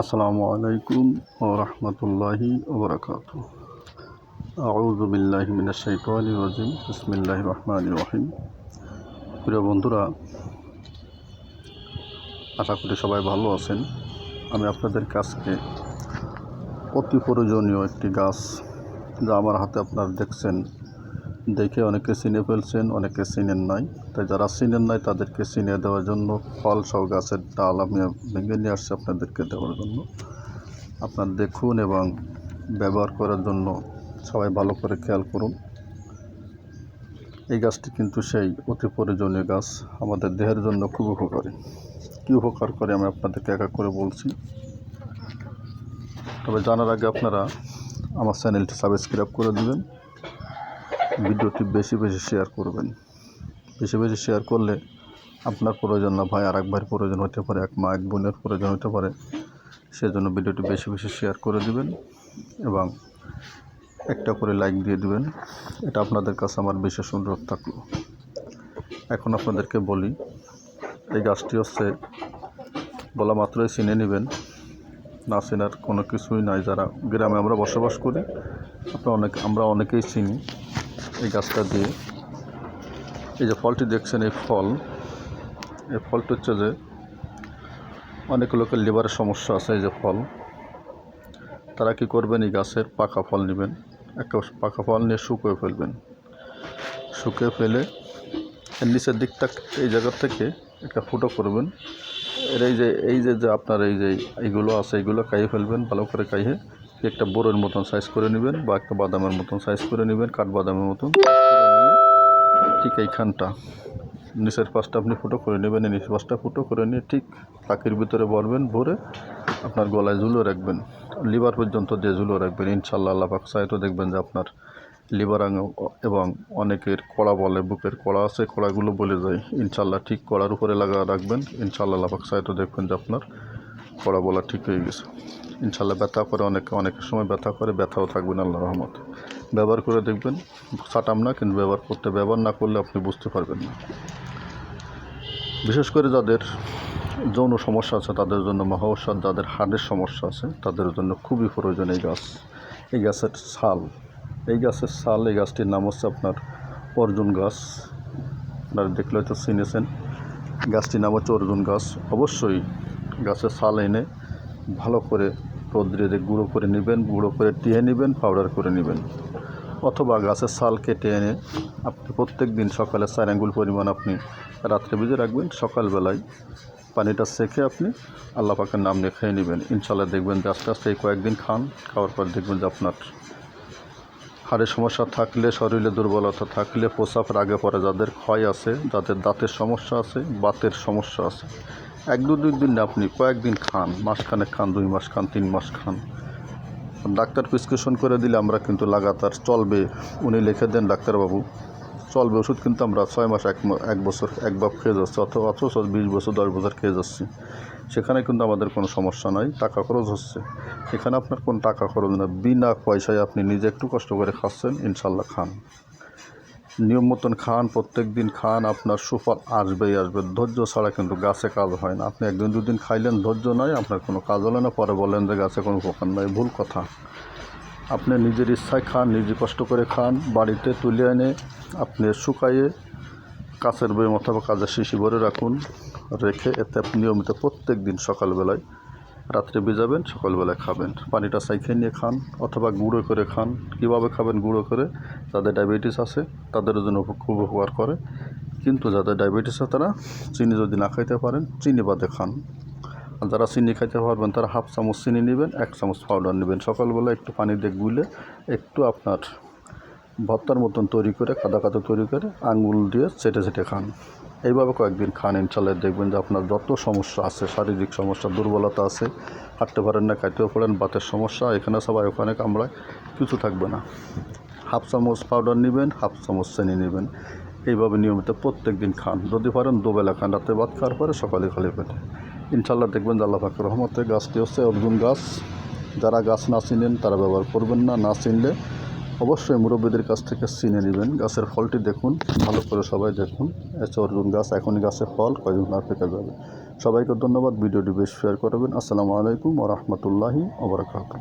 আসসালামু আলাইকুম ও রহমতুল্লাহি ওবরাকাত আউযু বিল্লাহি মিনাশ শাইতানির রাজিম। বিসমিল্লাহির রহমানির রহিম। প্রিয় বন্ধুরা, আশা করি সবাই ভালো আছেন। আমি আপনাদের কাছকে অতি প্রয়োজনীয় একটি গাছ যা আমার হাতে আপনারা দেখছেন। দেখে অনেকে চিনে ফেলছেন, অনেকে চিনেন নাই। তাই যারা চিনেন নাই, তাদেরকে চিনে দেওয়ার জন্য ফল সহ গাছের ডাল আমি ভেঙে নিয়ে আসছি আপনাদেরকে দেওয়ার জন্য। আপনার দেখুন এবং ব্যবহার করার জন্য সবাই ভালো করে খেয়াল করুন। এই গাছটি কিন্তু সেই অতি প্রয়োজনীয় গাছ, আমাদের দেহের জন্য খুব উপকারী। কী উপকার করে আমি আপনাদেরকে এক এক করে বলছি। তবে জানার আগে আপনারা আমার চ্যানেলটি সাবস্ক্রাইব করে দিবেন। ভিডিওটি বেশি বেশি শেয়ার করবেন। বেশি বেশি শেয়ার করলে আপনার প্রয়োজন না, ভাই আর এক ভাইয়ের প্রয়োজন হতে পারে, এক মা, এক বোনের প্রয়োজন হতে পারে। সেজন্য ভিডিওটি বেশি বেশি শেয়ার করে দিবেন এবং একটা করে লাইক দিয়ে দিবেন। এটা আপনাদের কাছে আমার বিশেষ অনুরোধ থাকল। এখন আপনাদেরকে বলি, এই গাছটি হচ্ছে বলা মাত্রই চিনে নেবেন। না চেনার কোনো কিছুই নাই। যারা গ্রামে আমরা বসবাস করি, আপনারা অনেক, আমরা অনেকেই চিনি। এই গাছটা দিয়ে। এই যে ফলটি দেখছেন, এই ফল। এই ফলটি হচ্ছে যে অনেক লোকের লিভারের সমস্যা আছে, এই যে ফল। তারা কি করবেন, এই গাছের পাকা ফল নেবেন একটা পাকা ফল নিয়ে শুকিয়ে ফেলবেন। শুকিয়ে ফেলে এর নিচের দিকটা এই জায়গা থেকে একটা ফুটো করবেন। এর এই যে এই যে আপনার এই যে এইগুলো আছে, এইগুলো খাইয়ে ফেলবেন, ভালো করে খাইয়ে একটা বোরের মতন সাইজ করে নেবেন বা একটা বাদামের মতন সাইজ করে নেবেন কাঠবাদামের মতন ঠিক এইখানটা। নিচের পাশটা আপনি ফুটো করে নেবেন নিচের পাশটা ফুটো করে নিয়ে ঠিক পাখির ভিতরে ভরবেন ভরে আপনার গলায় ঝুলো রাখবেন। লিভার পর্যন্ত দিয়ে ঝুলো রাখবেন ইনশাল্লাহ আল্লাহ সাইটও দেখবেন যে আপনার লিভার এবং অনেকের কড়া বলে, বুকের কড়া আছে, কড়াগুলো বলে যায়। ইনশাল্লাহ ঠিক কড়ার উপরে লাগা রাখবেন। ইনশাল্লাহ আল্লাহ সাইটও দেখবেন যে আপনার কড়া বলা ঠিক হয়ে গেছে। ইনশাল্লাহ ব্যথা করে অনেক অনেক সময় ব্যথা করে, ব্যথাও থাকবেন আল্লাহ রহমত। ব্যবহার করে দেখবেন ছাটাম না, কিন্তু ব্যবহার করতে ব্যবহার না করলে আপনি বুঝতে পারবেন না। বিশেষ করে যাদের যৌন সমস্যা আছে, তাদের জন্য মহাওসাদ যাদের হার্টের সমস্যা আছে, তাদের জন্য খুবই প্রয়োজন এই গাছ। এই গাছের ছাল। এই গাছের ছাল, এই গাছটির নাম হচ্ছে আপনার অর্জুন গাছ। আপনারা দেখলে হয়তো চিনেছেন। গাছটির নাম হচ্ছে অর্জুন গাছ। অবশ্যই গাছের ছাল এনে ভালো করে রোদ্রে গুঁড়ো করে নেবেন, গুঁড়ো করে টিয়ে নেবেন পাউডার করে নেবেন। অথবা গাছের ছাল কেটে এনে আপনি প্রত্যেক দিন সকালে চার আঙ্গুল পরিমাণ আপনি রাত্রে ভিজে রাখবেন, সকালবেলায় পানিটা সেঁকে আপনি আল্লাহ পাকের নাম নিয়ে খেয়ে নেবেন। ইনশাল্লাহ দেখবেন যে আস্তে আস্তে এই কয়েকদিন খান, খাওয়ার পর দেখবেন যে আপনার হাড়ের সমস্যা থাকলে, শরীরে দুর্বলতা থাকলে প্রসাবের আগে পরে যাদের ক্ষয় আছে, যাদের দাঁতের সমস্যা আছে, বাতের সমস্যা আছে এক দু দুই দিন আপনি কয়েকদিন খান, মাসখানেক খান, দুই মাস খান তিন মাস খান ডাক্তার প্রেসক্রিপশন করে দিলে আমরা কিন্তু লাগাতার চলবে। উনি লিখে দেন ডাক্তারবাবু, চলবে ওষুধ কিন্তু আমরা ছয় মাস, এক এক বছর একবার খেয়ে যাচ্ছি অথবা অথচ বিশ বছর, দশ বছর খেয়ে যাচ্ছি। সেখানে কিন্তু আমাদের কোনো সমস্যা নাই, টাকা খরচ হচ্ছে। এখানে আপনার কোনো টাকা খরচ না, বিনা পয়সায় আপনি নিজে একটু কষ্ট করে খাচ্ছেন, ইনশাল্লাহ খান। নিয়ম মতন খান, প্রত্যেক দিন খান, আপনার সুফল আসবেই আসবে। ধৈর্য ছাড়া কিন্তু গাছে কাজ হয় না। আপনি একদিন দুদিন খাইলেন, ধৈর্য নয় আপনার কোনো কাজ হলে না। পরে বলেন যে গাছে কোনো উপকার নয় ভুল কথা। আপনি নিজের ইচ্ছায় খান, নিজে কষ্ট করে খান, বাড়িতে তুলে এনে আপনি শুকাইয়ে কাছের বই অথবা কাজের শিশি ভরে রাখুন, রেখে এতে নিয়মিত প্রত্যেক দিন সকালবেলায় রাত্রে ভিজাবেন, সকালবেলায় খাবেন। পানিটা সাইখে নিয়ে খান অথবা গুঁড়ো করে খান। কীভাবে খাবেন গুঁড়ো করে? যাদের ডায়াবেটিস আছে, তাদের জন্য খুব উপকার করে। কিন্তু যাদের ডায়াবেটিস আছে, তারা চিনি যদি না খাইতে পারেন, চিনি বাদে খান। আর যারা চিনি খাইতে পারবেন, তারা হাফ চামচ চিনি নেবেন, এক চামচ পাউডার নেবেন। সকালবেলা একটু পানি দিয়ে গুলে একটু আপনার ভর্তার মতন তৈরি করে কাদা কাদা তৈরি করে আঙুল দিয়ে চেটে চেটে খান। এইভাবে কয়েকদিন খান ইনশাল্লাহ দেখবেন যে আপনার যত সমস্যা আছে, শারীরিক সমস্যা, দুর্বলতা আছে, হাঁটতে পারেন না, খাইতেও পারেন, বাতের সমস্যা, এখানে সবাই ওখানে কামড়ায়, কিছু থাকবে না। হাফ চামচ পাউডার নেবেন, হাফ চামচ চিনি নেবেন, এইভাবে নিয়মিত প্রত্যেক দিন খান। যদি পারেন দুবেলা খান, রাতে ভাত খাওয়ার পরে সকালে খালি পেটে। ইনশাল্লাহ দেখবেন আল্লাহ ফাকর রহমতে গাছটি হচ্ছে অর্জুন গাছ। যারা গাছ না চিনেন, তারা ব্যবহার করবেন না না চিনলে অবশ্যই মুরব্বীদের কাছ থেকে চিনে নেবেন। গাছের ফলটি দেখুন, ভালো করে সবাই দেখুন। অর্জুন গাছ, এখনই গাছে ফল কয়েকজন না পেকে যাবে। সবাইকে ধন্যবাদ, ভিডিওটি বেশ শেয়ার করবেন। আসসালামু আলাইকুম ও রহমতুল্লাহি